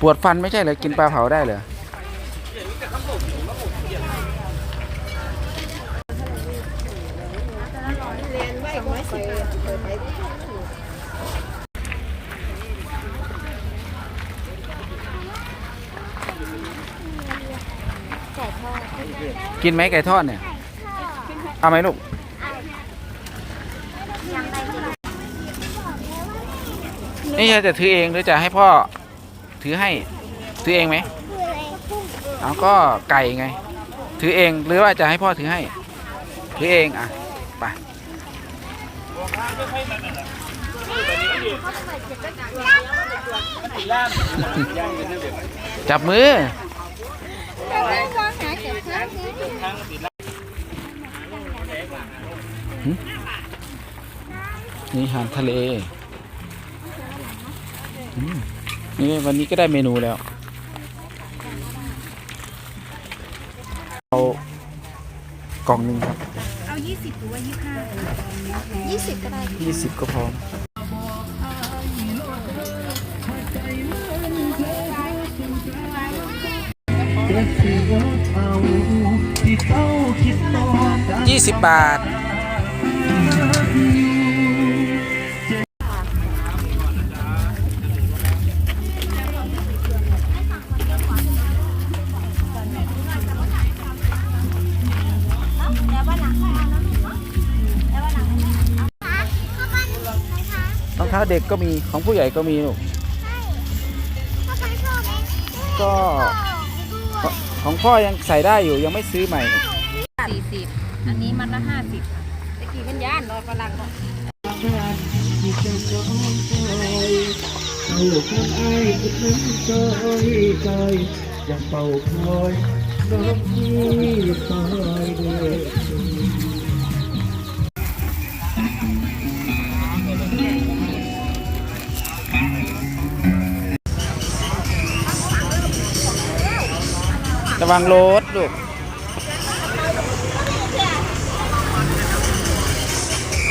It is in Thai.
ปวดฟันไม่ใช่เหรอกินปลาเผาได้เหรอกินไหมไก่ทอดเนี่ย เอาไหมลูก ยังไงดี นี่จะถือเองหรือจะให้พ่อถือให้ถือเองไหมคืออะไรกุ้งเอาก็ไก่ไง ถือเองหรือว่าจะให้พ่อถือให้ ถือเองอะไปจับมือแต่ว่าลองหาเก็บข้าวสินี่อาหารทะเลอืม นี่วันนี้ก็ได้เมนูแล้วเอากล่องหนึ่งครับ เอายี่สิบหรือว่ายี่ห้ายี่สิบก็ได้ยี่สิบก็พอยี่สิบบาท องเท้าเด็กก็มีของผู้ใหญ่ก็มีลูกก็ของพ่อยังใส่ได้อยู่ยังไม่ซื้อใหม่สี่สิบอันนี้มันละห้าสิบค่ะตะกี้มันย่านรอยฝรั่งเนาะเอาคนไอ้คนนั้นจอยใจอยากเป่าคอยน้องพี่คอยเด้อ วังรถลูก